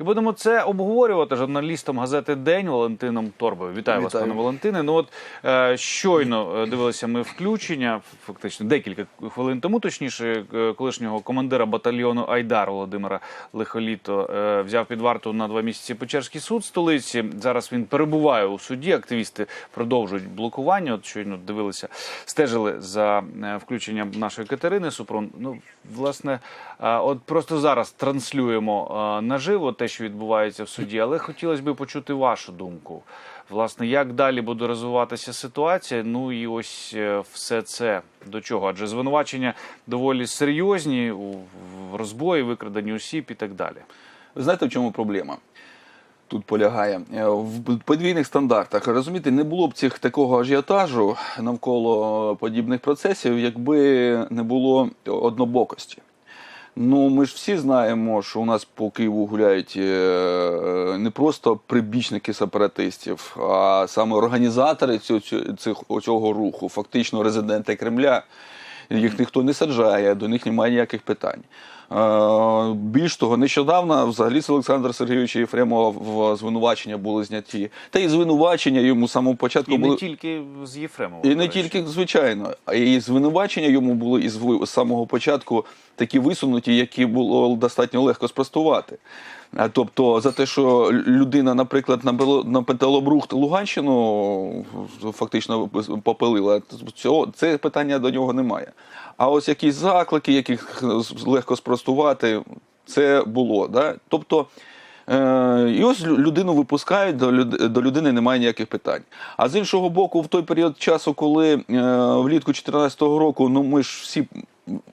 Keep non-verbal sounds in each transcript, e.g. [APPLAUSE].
І будемо це обговорювати журналістом газети День Валентином Торбою. Вітаю, вас, пане Валентине. Ну от е, щойно е, дивилися ми включення, фактично декілька хвилин тому, точніше, е, колишнього командира батальйону Айдар Володимира Лихоліто е, взяв під варту на два місяці Печерський суд столиці. Зараз він перебуває у суді. Активісти продовжують блокування. От щойно дивилися, стежили за е, включенням нашої Катерини Супрун. Ну, власне, е, от просто зараз транслюємо е, наживо те, що відбувається в суді, але хотілося б почути вашу думку. Власне, як далі буде розвиватися ситуація? Ну і ось е, все це до чого? Адже звинувачення доволі серйозні в розбої, викраденні осіб і так далі. Ви знаєте, в чому проблема? Тут полягає Е, в подвійних стандартах. Розумієте, не було б цих такого ажіотажу навколо подібних процесів, якби не було однобокості. Ну, ми ж всі знаємо, що у нас по Києву гуляють е, не просто прибічники сепаратистів, а саме організатори цього, цього руху, фактично резиденти Кремля. Їх ніхто не саджає, до них немає ніяких питань. Е, Більш того, нещодавно взагалі з Олександра Сергійовича Єфремова в звинувачення були зняті. Та і звинувачення йому з самого початку І були. не тільки з Єфремовим. І не тільки звичайно, і звинувачення йому були із з самого початку такі висунуті, які було достатньо легко спростувати. А, Тобто за те, що людина, наприклад, на на Луганщину фактично попилила, цього це питання до нього немає. А ось якісь заклики, яких легко спростувати, це було. Да? Тобто. Е, І ось людину випускають, до, люд- до людини немає ніяких питань. А з іншого боку, в той період часу, коли е, влітку 2014 року, ну ми ж всі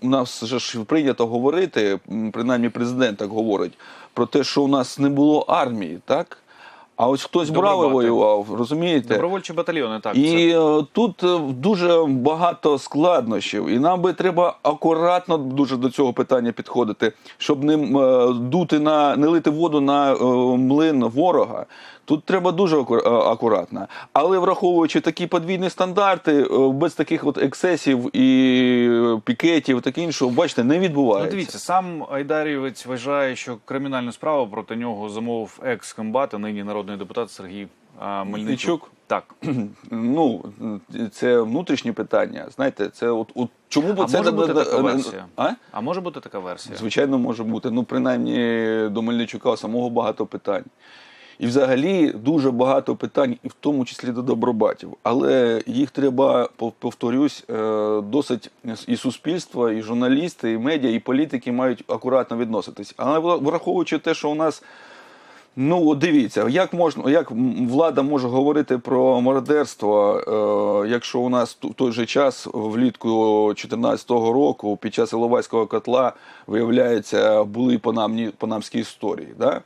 у нас же ж прийнято говорити, принаймні президент так говорить, про те, що у нас не було армії, так? А ось хтось брав воював, розумієте? Добровольчі батальйони, так. І це... е, тут е, дуже багато складнощів, і нам би треба акуратно дуже до цього питання підходити, щоб не дути на не лити воду на е, млин ворога. Тут треба дуже е, акуратно. Але враховуючи такі подвійні стандарти, е, без таких от ексесів і е, пікетів, таке інше, бачите, не Ну, відбувається. дивіться, сам Айдарівець вважає, що кримінальну справу проти нього замовив екс-комбат, а нині народний депутат Сергій Мельничук. Мельничук? Так. [CLEARS THROAT] Ну це внутрішні питання. Знаєте, це от, от чому б А це може бути така версія? А? А може бути така версія? Звичайно, може бути. Ну, принаймні, до Мельничука самого багато питань. І взагалі дуже багато питань, і в тому числі до добробатів. Але їх треба, повторюсь, е, досить і суспільство, і журналісти, і медіа, і політики мають акуратно відноситись. Але враховуючи те, що у нас. Ну, дивіться, як можна, як влада може говорити про мародерство, е, якщо у нас в той же час, влітку 2014 року, під час Іловайського котла, виявляється, були панамні, панамські історії. Да?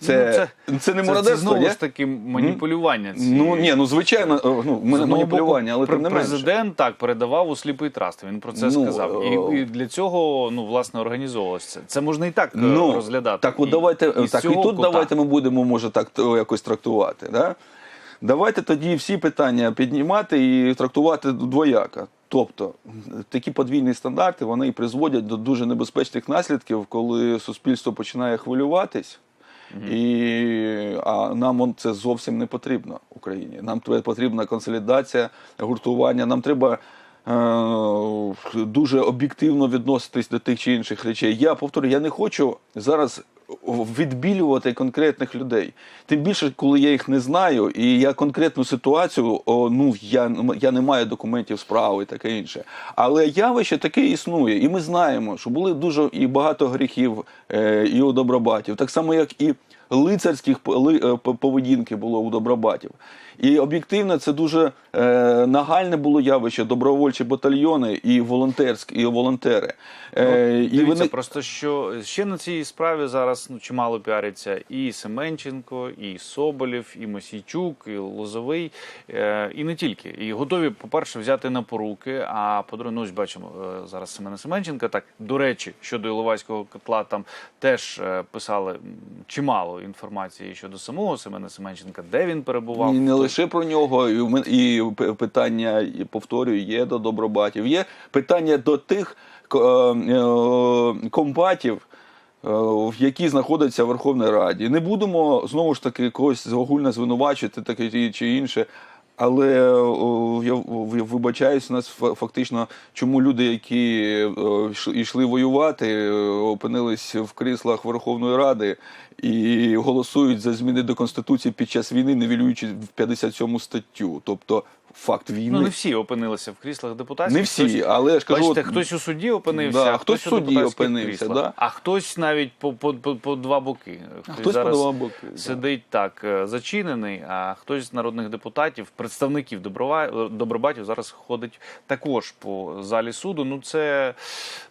Це, Ну, це, не Це, це знову ж таки маніпулювання. цією. Ну, ні, ну звичайно, е, ну, маніпулювання, але тим не менше. президент так передавав у сліпий траст. Він про це Ну, сказав. І, і для цього ну власне організовувалося це. Це можна і так е, Ну, розглядати. Так, от І- давайте, і так і тут кута. давайте ми будемо, може, так якось трактувати. Да? Давайте тоді всі питання піднімати і трактувати двояко. Тобто такі подвійні стандарти вони і призводять до дуже небезпечних наслідків, коли суспільство починає хвилюватись. І, а нам це зовсім не потрібно Україні. Нам потрібна консолідація, гуртування. Нам треба е, дуже об'єктивно відноситись до тих чи інших речей. Я повторюю, я не хочу зараз відбілювати конкретних людей. Тим більше, коли я їх не знаю, і я конкретну ситуацію, о, ну я, я не маю документів справи і таке інше. Але явище таке існує, і ми знаємо, що були дуже і багато гріхів е, і у добробатів, так само як і лицарських е, по- поведінки було у добробатів. І об'єктивно це дуже е, нагальне було явище добровольчі батальйони і волонтерські, і волонтери. Е, і Дивіться, вони просто що ще на цій справі зараз ну чимало піариться і Семенченко, і Соболєв, і Мосійчук, і Лозовий, е, і не тільки. І готові, по-перше, взяти на поруки. А по-друге, ну ось бачимо е, зараз Семена Семенченка. Так до речі, щодо Іловайського котла там теж е, писали чимало інформації щодо самого Семена Семенченка, де він перебував. І не лише про нього, і, питання, і повторюю, є до добробатів. Є питання до тих е, е, комбатів, в якій знаходиться Верховна Раді. Не будемо знову ж таки когось огульно звинувачити, таке чи інше. Але о, я вибачаюсь, у нас фа- фактично, чому люди, які е, йшли воювати, е, опинились в кріслах Верховної Ради і голосують за зміни до Конституції під час війни, невілюючи в 57 статтю. Тобто факт війни. Ну не всі опинилися в кріслах депутатів. Не всі, Хтось- але я ж кажу, Бачите, от- хтось у суді опинився, Да, а хтось, хтось у суді опинився, кріслах. да. а хтось навіть по, по, по, по два боки. Хтось по зараз два боки, да. сидить так е, зачинений, а хтось з народних депутатів, представників добробатів зараз ходить також по залі суду. Ну це,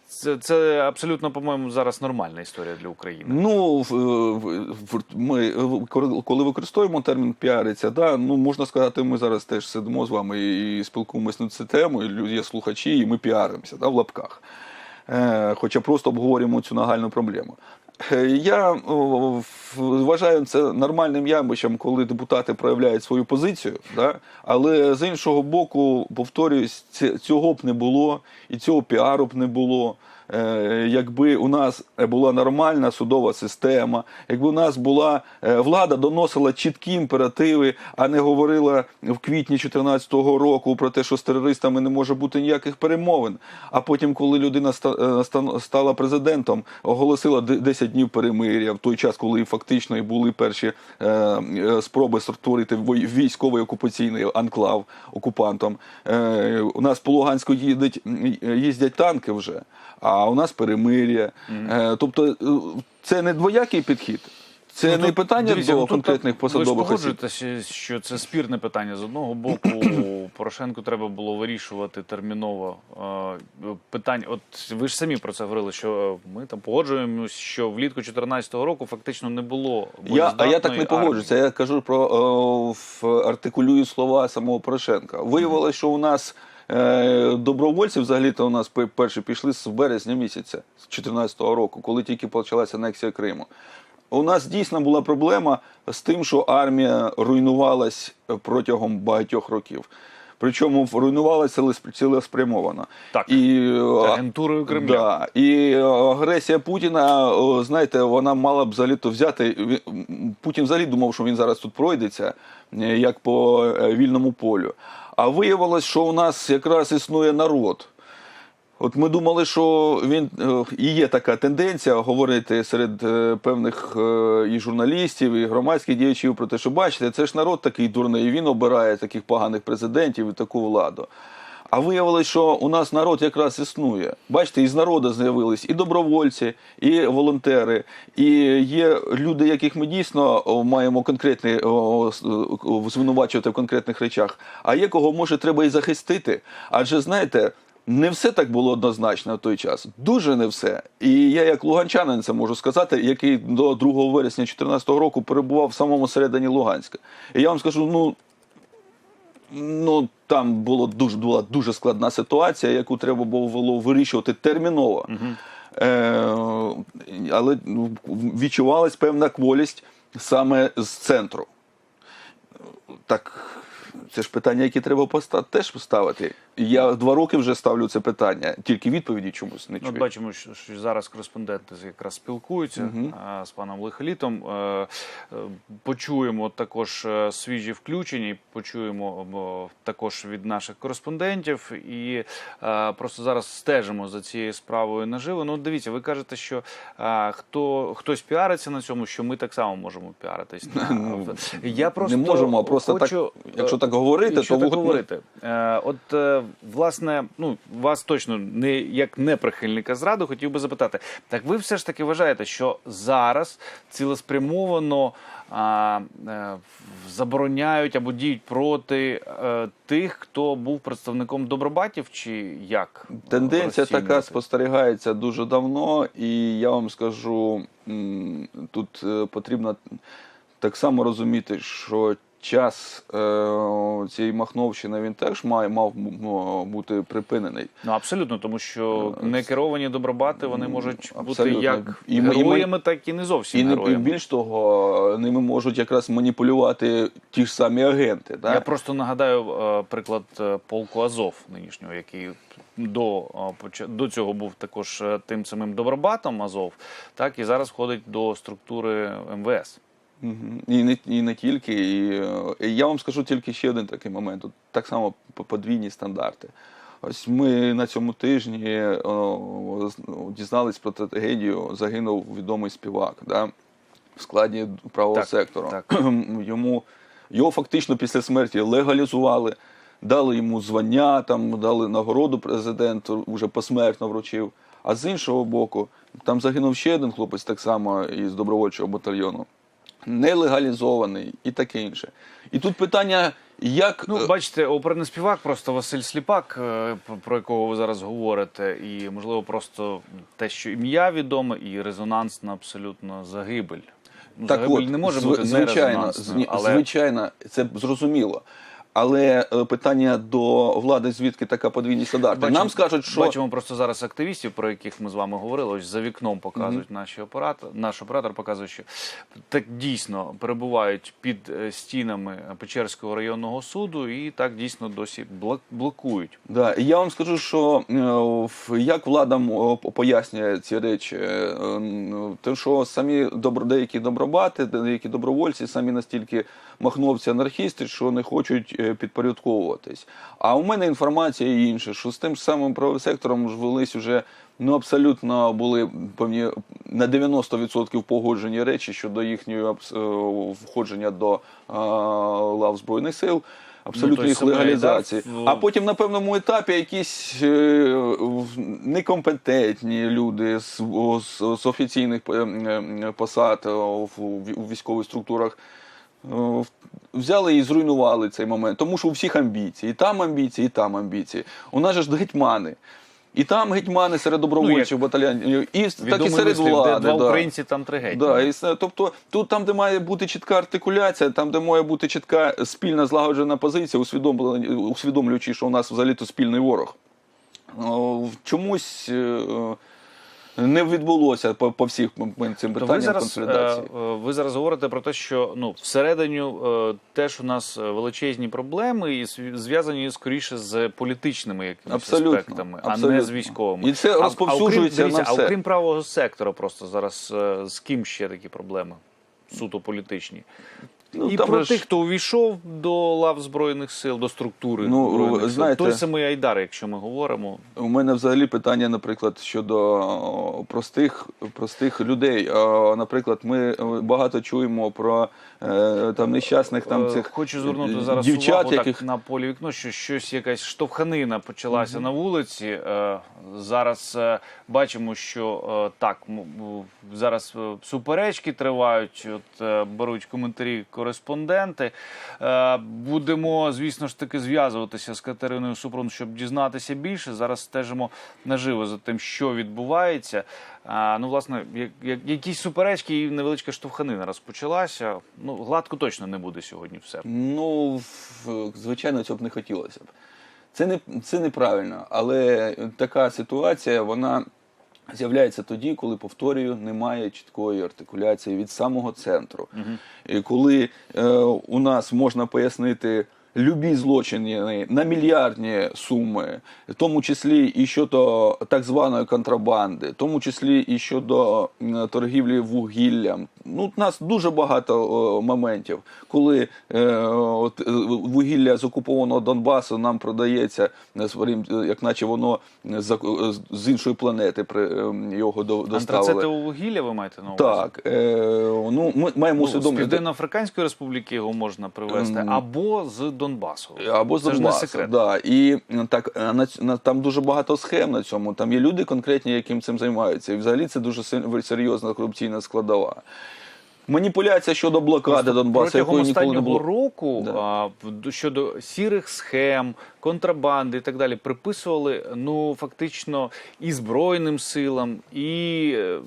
це, це абсолютно, по-моєму, зараз нормальна історія для України. Ну, в- ми е, коли використовуємо термін піариться, да, ну можна сказати, ми зараз теж сидимо з вами і спілкуємося на цю тему, і є слухачі, і ми піаримося да, в лапках. Е, хоча просто обговорюємо цю нагальну проблему. Е, Я вважаю це нормальним явищем, коли депутати проявляють свою позицію, да? але з іншого боку, повторюсь, ці- цього б не було і цього піару б не було. Е, Якби у нас була нормальна судова система, якби у нас була е, влада доносила чіткі імперативи, а не говорила в квітні 2014 року про те, що з терористами не може бути ніяких перемовин. А потім, коли людина ста- е, стала президентом, оголосила де- 10 днів перемир'я в той час, коли фактично і були перші е, е, спроби створити військовий окупаційний анклав окупантом. Е, У нас по Луганську їздять танки вже, а у нас перемир'я. Е, Тобто е, це не двоякий підхід. Це Ну, не тут, питання дивіться, до ну, тут конкретних так, посадових Ви ж погоджуєтеся, що це спірне питання. З одного боку, [CLEARS THROAT] Порошенку треба було вирішувати терміново е, питання. От ви ж самі про це говорили, що ми там погоджуємося, що влітку 2014 року фактично не було Я, а я так не погоджуюся. Я кажу про в- артикулюю слова самого Порошенка. Виявилося, що у нас е, добровольці взагалі-то у нас пе- перші пішли з березня місяця з 2014 року, коли тільки почалася анексія Криму. У нас дійсно була проблема з тим, що армія руйнувалась протягом багатьох років. Причому руйнувалася цілесп- цілеспрямовано. Так. І, е, агентурою Кремля. Да. І е, агресія Путіна, знаєте, вона мала б взагалі то взяти. Путін взагалі думав, що він зараз тут пройдеться, е, як по е, вільному полю. А виявилось, що у нас якраз існує народ. От ми думали, що він е, і є така тенденція говорити серед е, певних е, і журналістів, і громадських діячів про те, що бачите, це ж народ такий дурний, і він обирає таких поганих президентів і таку владу. А виявилось, що у нас народ якраз існує. Бачите, із народу з'явились і добровольці, і волонтери, і є люди, яких ми дійсно маємо конкретні звинувачувати в конкретних речах. А є кого може треба і захистити. Адже знаєте. Не все так було однозначно в той час. Дуже не все. І я, як луганчанин, це можу сказати, який до 2 вересня 2014 року перебував в самому середині Луганська. І я вам скажу, ну Ну там було дуже була дуже складна ситуація, яку треба було вирішувати терміново. Е, але відчувалась певна кволість саме з центру. Так, це ж питання, які треба постати, теж поставити. Я два роки вже ставлю це питання, тільки відповіді чомусь не Ну, чую. От бачимо, що, зараз кореспонденти якраз спілкуються а, з паном Лихолітом. Е, е, Почуємо також е, свіжі включення, почуємо також від наших кореспондентів. І просто зараз стежимо за цією справою наживо. Ну, дивіться, ви кажете, що хто хтось піариться на цьому, що ми так само можемо піаритись. [LAUGHS] Ну, Я просто не можемо, а просто хочу, так, якщо так говорити, Якщо то так говорити. От, власне, ну, вас точно не як не прихильника зради, хотів би запитати. Так ви все ж таки вважаєте, що зараз цілеспрямовано а, е, забороняють або діють проти е, тих, хто був представником добробатів, чи як? Тенденція така розцінюєте? спостерігається дуже давно, і я вам скажу, тут е, потрібно так само розуміти, що час е, цієї Махновщини він теж має мав бути припинений. Ну абсолютно, тому що некеровані добробати вони можуть бути як І ми- і ми- так і не зовсім І, не, і більш того, ними можуть якраз маніпулювати ті ж самі агенти. Так? Я просто нагадаю е, приклад е, полку Азов нинішнього, який до, е, до цього був також е, тим самим добробатом Азов, так і зараз входить до структури МВС. І не, і не тільки. І, е, і я вам скажу тільки ще один такий момент. От так само по- подвійні стандарти. Ось ми на цьому тижні о, ну, дізнались про трагедію. Загинув відомий співак да, в складі правого Так, сектору. так. Йому, його фактично після смерті легалізували, дали йому звання, там, дали нагороду президенту, вже посмертно вручив. А з іншого боку, там загинув ще один хлопець, так само із добровольчого батальйону нелегалізований і таке інше. І тут питання, як Ну, е, бачите, оперний співак, просто Василь Сліпак, е, про- якого ви зараз говорите, і можливо просто те, що ім'я відоме, і резонансна абсолютно загибель. Ну, загибель не може бути звичайно, але звичайно, це зрозуміло. Але е, питання до влади, звідки така подвійні стандарти? Нам скажуть, що бачимо просто зараз активістів, про яких ми з вами говорили. Ось за вікном показують наші оператор. Наш оператор показує, що так дійсно перебувають під е, стінами Печерського районного суду, і так дійсно досі блок- блокують. Да, я вам скажу, що е, як влада пояснює ці речі, те, що самі добро, деякі добробати, деякі добровольці самі настільки махновці анархісти, що не хочуть підпорядковуватись. А у мене інформація інша, що з тим ж самим правим сектором ж велись уже ну абсолютно були певні на 90% погоджені речі щодо їхнього е, входження до е, лав збройних сил. Абсолютно той їх легалізації. Айдар А потім на певному етапі якісь е, некомпетентні люди з, з, з офіційних е, е, посад е, в, у військових структурах е, взяли і зруйнували цей момент. Тому що у всіх амбіції. І там амбіції, і там амбіції. У нас же ж гетьмани. І там гетьмани серед добровольчих батальйонів, і так і серед вислів, влади. де два да. українці, там три геть. Да, і, тобто тут там, де має бути чітка артикуляція, там, де має бути чітка спільна злагоджена позиція, усвідомлюючи, що у нас взагалі то спільний ворог. Чомусь е, не відбулося по, по всіх цим питанням ви зараз, консолідації. е, е, ви зараз говорите про те, що ну всередині е, теж у нас величезні проблеми і зв'язані скоріше з політичними якимись Абсолютно, аспектами, а не з військовими. І це розповсюджується а окрім, на все. А окрім правого сектора, просто зараз з ким ще такі проблеми? Суто політичні. Ну, і там про же тих, хто увійшов до лав збройних сил, до структури Ну, збройних сил. знаєте- той самий Айдар, якщо ми говоримо. У мене взагалі питання, наприклад, щодо простих, простих людей. Наприклад, ми багато чуємо про е, там нещасних там Е, цих Хочу звернути зараз дівчат, увагу яких так, на полі вікно, що щось якась штовханина почалася на вулиці. Е, Зараз бачимо, що так зараз суперечки тривають. От беруть коментарі кореспонденти. Е, Будемо, звісно ж таки, зв'язуватися з Катериною Супрун, щоб дізнатися більше. Зараз стежимо наживо за тим, що відбувається. Ну, власне, як, як, якісь суперечки і невеличка штовханина розпочалася. Ну, гладко точно не буде сьогодні все. Ну, звичайно, цього б не хотілося б. Це не це неправильно, але така ситуація вона з'являється тоді, коли повторюю, немає чіткої артикуляції від самого центру. І коли е, у нас можна пояснити. Любі злочини на мільярдні суми, в тому числі і щодо так званої контрабанди, в тому числі і щодо торгівлі вугіллям. Ну, у нас дуже багато о, моментів, коли е, от, е, вугілля з окупованого Донбасу нам продається, е, е, як наче воно з, з іншої планети при, його до- доставили. Антрацитове вугілля ви маєте на увазі? Так, е, ну, ми маємо Ну, з. Південно-Африканської республіки його можна привезти, Ем, або з Донбасу. Або з Це ж не секрет. Да. І так, на, на, там дуже багато схем на цьому. Там є люди конкретні, яким цим займаються. І взагалі це дуже серйозна корупційна складова. Маніпуляція щодо блокади Донбасу, якої ніколи не було. року Да. а, щодо сірих схем, контрабанди і так далі приписували ну фактично і збройним силам, і е,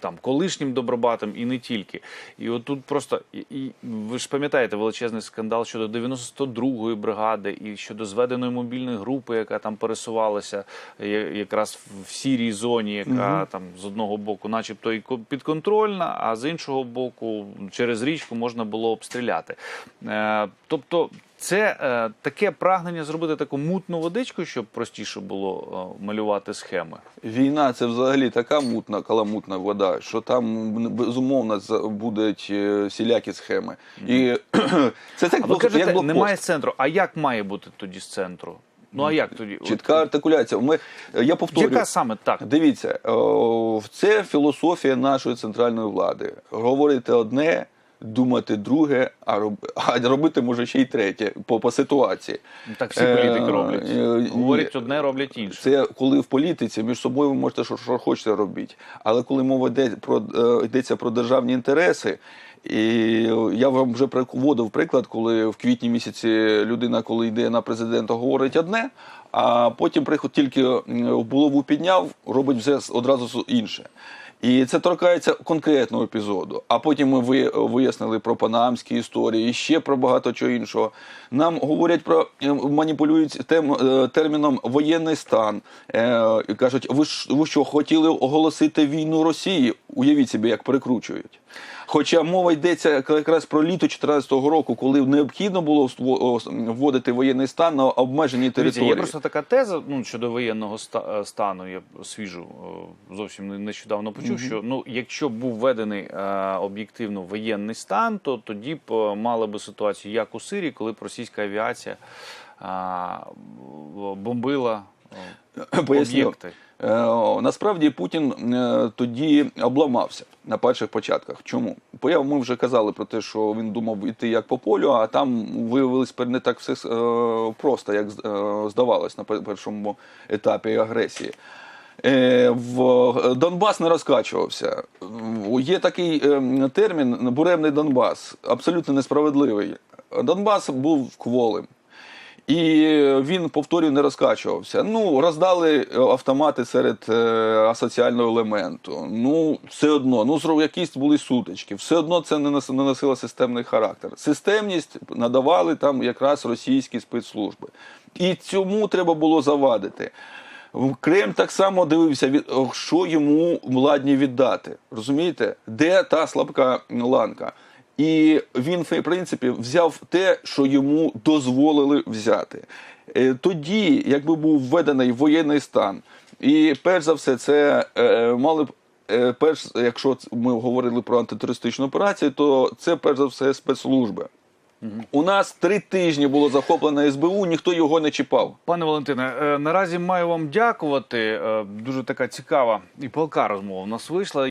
там колишнім добробатам, і не тільки. І от тут просто і, і ви ж пам'ятаєте величезний скандал щодо 92-ї бригади і щодо зведеної мобільної групи, яка там пересувалася якраз в сірій зоні, яка там з одного боку, начебто, і ко- підконтрольна, а з іншого боку, через річку можна було обстріляти. Е, тобто. Це е, таке прагнення зробити таку мутну водичку, щоб простіше було е, малювати схеми. Війна це взагалі така мутна, каламутна вода, що там безумовно будуть е, всілякі схеми. І [CLEARS THROAT] це так А блок- кажете, як блокпост. немає з центру. А як має бути тоді з центру? Ну а як тоді? Чітка артикуляція. Ми, я повторюю, яка саме так? Дивіться, о, це філософія нашої центральної влади. Говорити одне, думати друге, а роб- [LAUGHS] а робити може ще й третє по, по ситуації. Так всі політики Е, роблять. е, Говорять одне, роблять інше. Це коли в політиці між собою ви можете що, що хочете робити. Але коли мова йде про е, йдеться про державні інтереси, і я вам вже приводив приклад, коли в квітні місяці людина, коли йде на президента, говорить одне, а потім приход тільки в булаву підняв, робить все одразу інше. І це торкається конкретного епізоду. А потім ми вияснили про панамські історії, і ще про багато чого іншого. Нам говорять про е, маніпулюють тем, е, терміном воєнний стан. Е, кажуть, ви що хотіли оголосити війну Росії? Уявіть собі, як перекручують. Хоча мова йдеться якраз про літо 2014 року, коли необхідно було вводити воєнний стан на обмеженій території. є просто така теза ну, щодо воєнного е, стану. Я свіжу зовсім не- нещодавно почув, що ну, якщо б був введений е, об'єктивно воєнний стан, то тоді б е, мали би ситуацію, як у Сирії, коли б російська авіація бомбила Поясню. об'єкти. Е, Насправді Путін е, тоді обламався на перших початках. Чому? Бо я- ми вже казали про те, що він думав іти як по полю, а там виявилось не так все е, просто, як здавалось на першому етапі агресії. В Донбас не розкачувався. Є такий термін буремний Донбас, абсолютно несправедливий. Донбас був кволим. І він, повторюю, не розкачувався. Ну, роздали е, автомати серед е, асоціального елементу. Ну, все одно, ну, якісь були сутички. Все одно це не нос- носило системний характер. Системність надавали там якраз російські спецслужби. І цьому треба було завадити. Кремль так само дивився, що йому владні віддати. Розумієте, де та слабка ланка? І він, в принципі, взяв те, що йому дозволили взяти. Е, Тоді, якби був введений воєнний стан, і перш за все, це е, мали б. е, Перш, якщо ми говорили про антитерористичну операцію, то це перш за все спецслужби. У нас три тижні було захоплено СБУ, ніхто його не чіпав. Пане Валентине, наразі маю вам дякувати. Дуже така цікава і палка розмова в нас вийшла.